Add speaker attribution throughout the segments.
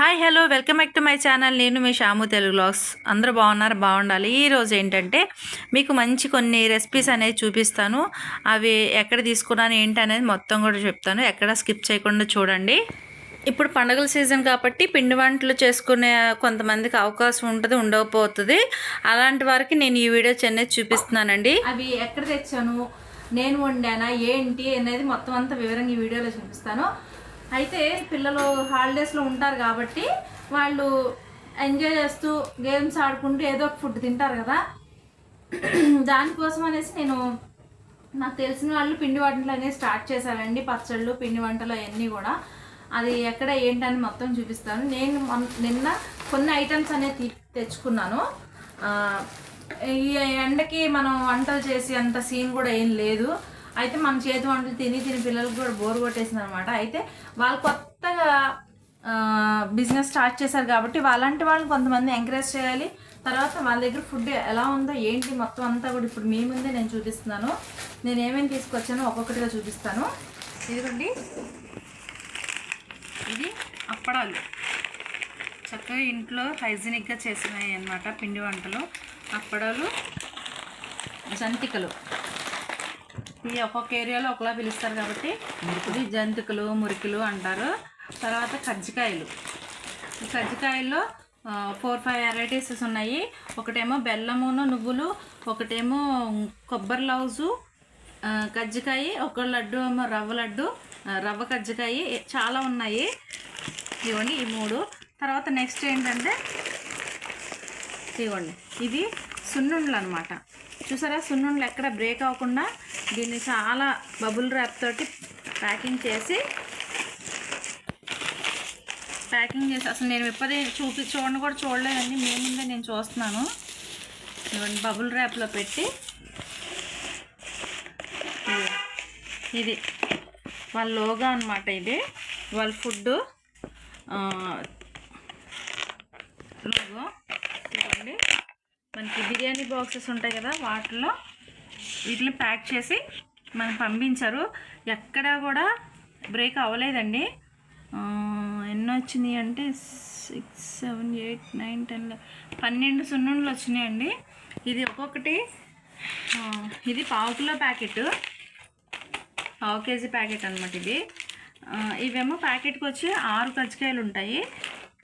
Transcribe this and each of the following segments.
Speaker 1: Hi hello welcome back to my channel నేను మీ Shamu Telugu blogs అందరూ బాగున్నారు? బాగుండాలి. ఈరోజు ఏంటంటే మీకు మంచి కొన్ని రెసిపీస్ అనేది చూపిస్తాను. అవి ఎక్కడ తీసుకున్నాను ఏంటి అనేది మొత్తం కూడా చెప్తాను. ఎక్కడ స్కిప్ చేయకుండా చూడండి. ఇప్పుడు పండుగల సీజన్ కాబట్టి పిండి వంటలు చేసుకునే కొంతమందికి అవకాశం ఉంటుంది ఉండకపోతుంది. అలాంటి వారికి నేను ఈ వీడియో చెన్నై చూపిస్తున్నానండి. అవి ఎక్కడ తెచ్చాను నేను వండానా ఏంటి అనేది మొత్తం అంతా వివరంగా ఈ వీడియోలో చూపిస్తాను. అయితే పిల్లలు హాలిడేస్లో ఉంటారు కాబట్టి వాళ్ళు ఎంజాయ్ చేస్తూ గేమ్స్ ఆడుకుంటూ ఏదో ఒక ఫుడ్ తింటారు కదా. దానికోసం అనేసి నేను నాకు తెలిసిన వాళ్ళు పిండి వంటలు అనేవి స్టార్ట్ చేశారండి. పచ్చళ్ళు పిండి వంటలు అవన్నీ కూడా. అది ఎక్కడ ఏంటని మొత్తం చూపిస్తాను. నేను నిన్న కొన్ని ఐటమ్స్ అనేది తీ- తెచ్చుకున్నాను. ఈ ఎండకి మనం వంటలు చేసి అంత సీన్ కూడా ఏం లేదు. అయితే మన చేతి వంటలు తిని తిని పిల్లలకు కూడా బోర్ కొట్టేసింది అనమాట అయితే వాళ్ళు కొత్తగా బిజినెస్ స్టార్ట్ చేశారు కాబట్టి వాళ్ళంటి వాళ్ళని కొంతమంది ఎంకరేజ్ చేయాలి. తర్వాత వాళ్ళ దగ్గర ఫుడ్ ఎలా ఉందో ఏంటి మొత్తం అంతా కూడా ఇప్పుడు మీ ముందే నేను చూపిస్తున్నాను. నేను ఏమేమి తీసుకొచ్చానో ఒక్కొక్కటిగా చూపిస్తాను. ఇదిగోండి. ఇది అప్పడాలు. చక్కగా ఇంట్లో హైజీనిక్గా చేసినాయి అన్నమాట పిండి వంటలు అప్పడాలు జంతికలు. ఈ ఒక్కొక్క ఏరియాలో ఒకలా పిలుస్తారు కాబట్టి ఇది జంతికలు మురికిలు అంటారు. తర్వాత కజ్జికాయలు. కజ్జికాయల్లో ఫోర్ ఫైవ్ వెరైటీస్ ఉన్నాయి. ఒకటేమో బెల్లమును నువ్వులు ఒకటేమో కొబ్బరి లౌజు కజ్జికాయ ఒక లడ్డు ఏమో రవ్వ లడ్డు రవ్వ కజ్జికాయ చాలా ఉన్నాయి. ఇవ్వండి ఈ మూడు. తర్వాత నెక్స్ట్ ఏంటంటే ఇవ్వండి. ఇది సున్నుండలు అనమాట చూసారా? సున్నుండలు ఎక్కడ బ్రేక్ అవ్వకుండా దీన్ని చాలా బబుల్ ర్యాప్ తోటి ప్యాకింగ్ చేసి ప్యాకింగ్ చేసి అసలు నేను ఎప్పటి చూపి చూడండి కూడా చూడలేదండి. మీ ముందే నేను చూస్తున్నాను. ఇవన్నీ బబుల్ ర్యాప్లో పెట్టి ఇది- ఇది వాళ్ళ లోగా అనమాట ఇది. వాళ్ళ ఫుడ్ లోగో చూడండి మనకి బిర్యానీ బాక్సెస్ ఉంటాయి కదా వాటిలో వీటిని ప్యాక్ చేసి మనకు పంపించారు. ఎక్కడా కూడా బ్రేక్ అవ్వలేదండి. ఎన్ని వచ్చినాయి అంటే six seven eight nine ten పన్నెండు సున్నుండలు వచ్చినాయండి. ఇది ఒక్కొక్కటి ఇది పావు కిలో ప్యాకెట్. పావు కేజీ ప్యాకెట్ అనమాట ఇది. ఇవేమో ప్యాకెట్కి వచ్చి ఆరు కజ్జికాయలు ఉంటాయి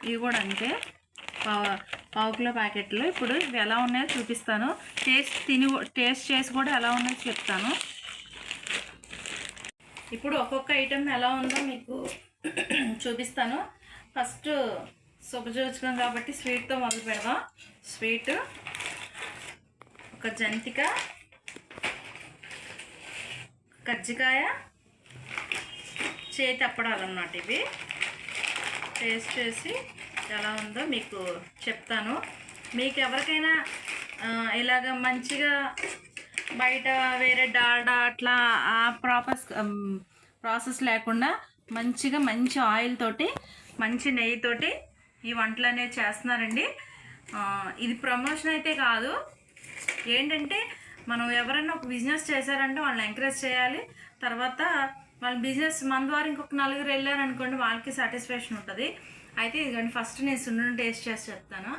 Speaker 1: ఇవి కూడా అంతే. పావు కిలో ప్యాకెట్లు. ఇప్పుడు ఇవి ఎలా ఉన్నాయో చూపిస్తాను. టేస్ట్ తిని టేస్ట్ చేసి కూడా ఎలా ఉన్నాయో చెప్తాను. ఇప్పుడు ఒక్కొక్క ఐటెం ఎలా ఉందో మీకు చూపిస్తాను. ఫస్ట్ శుభజోచకం కాబట్టి స్వీట్తో మొదలు పెడదాం. స్వీట్ ఒక జంతిక కజ్జికాయ చేతి అప్పడాలన్నమాట ఇవి. టేస్ట్ చేసి ఎలా ఉందో మీకు చెప్తాను. మీకు ఎవరికైనా ఇలాగ మంచిగా బయట వేరే డాల్డా అట్లా ఆ ప్రాపస్ ప్రాసెస్ లేకుండా మంచిగా మంచి ఆయిల్ తోటి మంచి నెయ్యితోటి ఈ వంటలు అనేవి చేస్తున్నారండి. ఇది ప్రమోషన్ అయితే కాదు. ఏంటంటే మనం ఎవరైనా ఒక బిజినెస్ చేశారంటే వాళ్ళని ఎంకరేజ్ చేయాలి. తర్వాత వాళ్ళ బిజినెస్ మన ద్వారా ఇంకొక నలుగురు వెళ్ళారనుకోండి వాళ్ళకి సాటిస్ఫాక్షన్ ఉంటుంది. అయితే ఇదిగోండి ఫస్ట్ నేను సున్నుని టేస్ట్ చేసి చెప్తాను.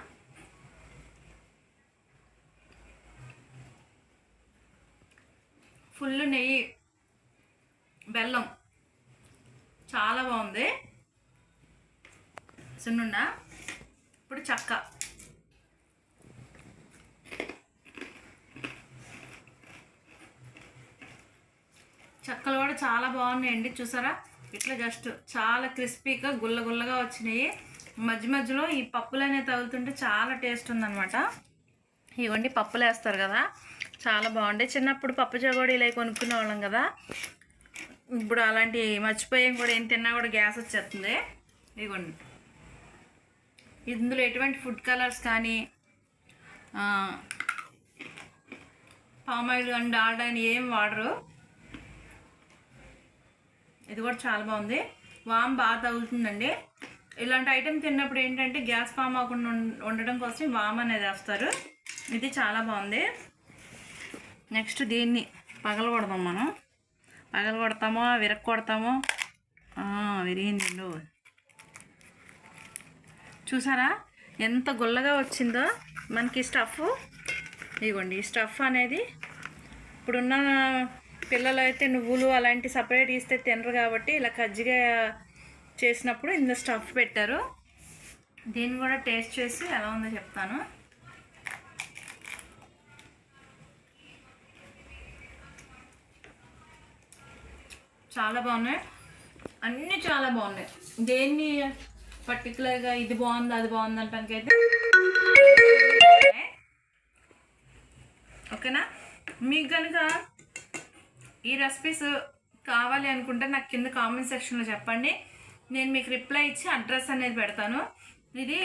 Speaker 1: ఫుల్ నెయ్యి బెల్లం. చాలా బాగుంది. సున్నుండ? ఇప్పుడు చక్క. చెక్కలు కూడా చాలా బాగున్నాయండి చూసారా? ఇట్లా జస్ట్ చాలా క్రిస్పీగా గుల్ల గుల్లగా వచ్చినాయి. మధ్య మధ్యలో ఈ పప్పులు అనేవి తగులుతుంటే చాలా టేస్ట్ ఉందనమాట ఇవ్వండి పప్పులు వేస్తారు కదా. చాలా బాగుంటాయి. చిన్నప్పుడు పప్పు చగోడీలు అవి కొనుక్కునే వాళ్ళం కదా. ఇప్పుడు అలాంటి మర్చిపోయాం కూడా ఏం తిన్నా కూడా గ్యాస్ వచ్చేస్తుంది. ఇదిగోండి ఇందులో ఎటువంటి ఫుడ్ కలర్స్ కానీ పామ్ ఆయిల్ కానీ డాల్డా అని ఏం వాడరు. ఇది కూడా చాలా బాగుంది. వామ్ బాగా తగులుతుందండి. ఇలాంటి ఐటెం తిన్నప్పుడు ఏంటంటే గ్యాస్ ఫామ్ అవ్వకుండా ఉండడం కోసం వామ్ అనేది వేస్తారు. ఇది చాలా బాగుంది. నెక్స్ట్ దీన్ని పగల కొడదాం మనం. పగల కొడతామో విరక్ కొడతామో విరిగింది చూసారా? ఎంత గుల్లగా వచ్చిందో? మనకి స్టఫ్. ఇదిగోండి ఈ స్టఫ్ అనేది ఇప్పుడున్న పిల్లలు అయితే నువ్వులు అలాంటి సపరేట్ ఇస్తే తినరు కాబట్టి ఇలా కజ్జిగా చేసినప్పుడు ఇందులో స్టఫ్ పెట్టారు. దీన్ని కూడా టేస్ట్ చేసి ఎలా ఉందో చెప్తాను. చాలా బాగున్నాయి. అన్నీ చాలా బాగున్నాయి. దేన్ని పర్టికులర్గా ఇది బాగుంది అది బాగుంది అంటానికైతే అయితే ఓకేనా? మీకు కనుక ఈ రెసిపీస్ కావాలి అనుకుంటే నాకు కింద కామెంట్ సెక్షన్లో చెప్పండి. నేను మీకు రిప్లై ఇచ్చి అడ్రస్ అనేది పెడతాను. ఇది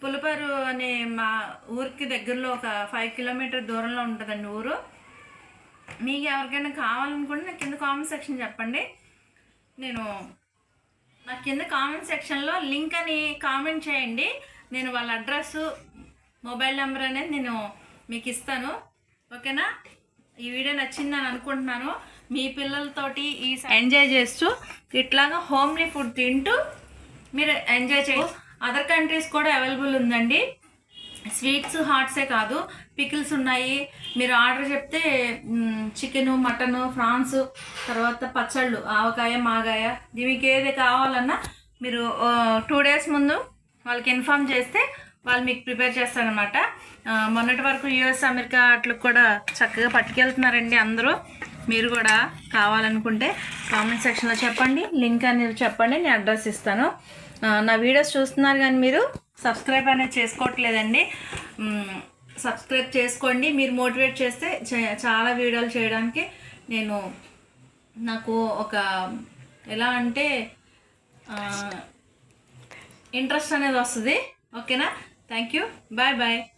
Speaker 1: పులపారు అనే మా ఊరికి దగ్గరలో ఒక ఫైవ్ కిలోమీటర్ దూరంలో ఉంటుందండి ఊరు. మీకు ఎవరికైనా కావాలనుకుంటే నాకు కింద కామెంట్ సెక్షన్ చెప్పండి. నేను నా కింద కామెంట్ సెక్షన్లో లింక్ అని కామెంట్ చేయండి. నేను వాళ్ళ అడ్రస్ మొబైల్ నెంబర్ అనేది నేను మీకు ఇస్తాను. ఓకేనా ఈ వీడియో నచ్చిందని అనుకుంటున్నాను. మీ పిల్లలతోటి ఈ ఎంజాయ్ చేస్తూ ఇట్లాగా హోమ్లీ ఫుడ్ తింటూ మీరు ఎంజాయ్ చేయొచ్చు అదర్ కంట్రీస్ కూడా అవైలబుల్ ఉందండి. స్వీట్స్ హాట్సే కాదు. పికిల్స్ ఉన్నాయి. మీరు ఆర్డర్ చెప్తే చికెను మటను ఫ్రాన్స్ తర్వాత పచ్చళ్ళు ఆవకాయ మాగాయ మీకు ఏది కావాలన్నా మీరు టూ డేస్ ముందు వాళ్ళకి ఇన్ఫామ్ చేస్తే వాళ్ళు మీకు ప్రిపేర్ చేస్తారనమాట. మొన్నటి వరకు యుఎస్ అమెరికా అట్లకు కూడా చక్కగా పట్టుకెళ్తున్నారండి అందరూ. మీరు కూడా కావాలనుకుంటే కామెంట్ సెక్షన్లో చెప్పండి లింక్ అనేది చెప్పండి నేను అడ్రస్ ఇస్తాను. నా వీడియోస్ చూస్తున్నారు కానీ మీరు సబ్స్క్రైబ్ అనేది చేసుకోవట్లేదండి. సబ్స్క్రైబ్ చేసుకోండి. మీరు మోటివేట్ చేస్తే చే- చాలా వీడియోలు చేయడానికి నేను నాకు ఒక ఎలా అంటే ఇంట్రెస్ట్ అనేది వస్తుంది. ఓకేనా Thank you. Bye bye.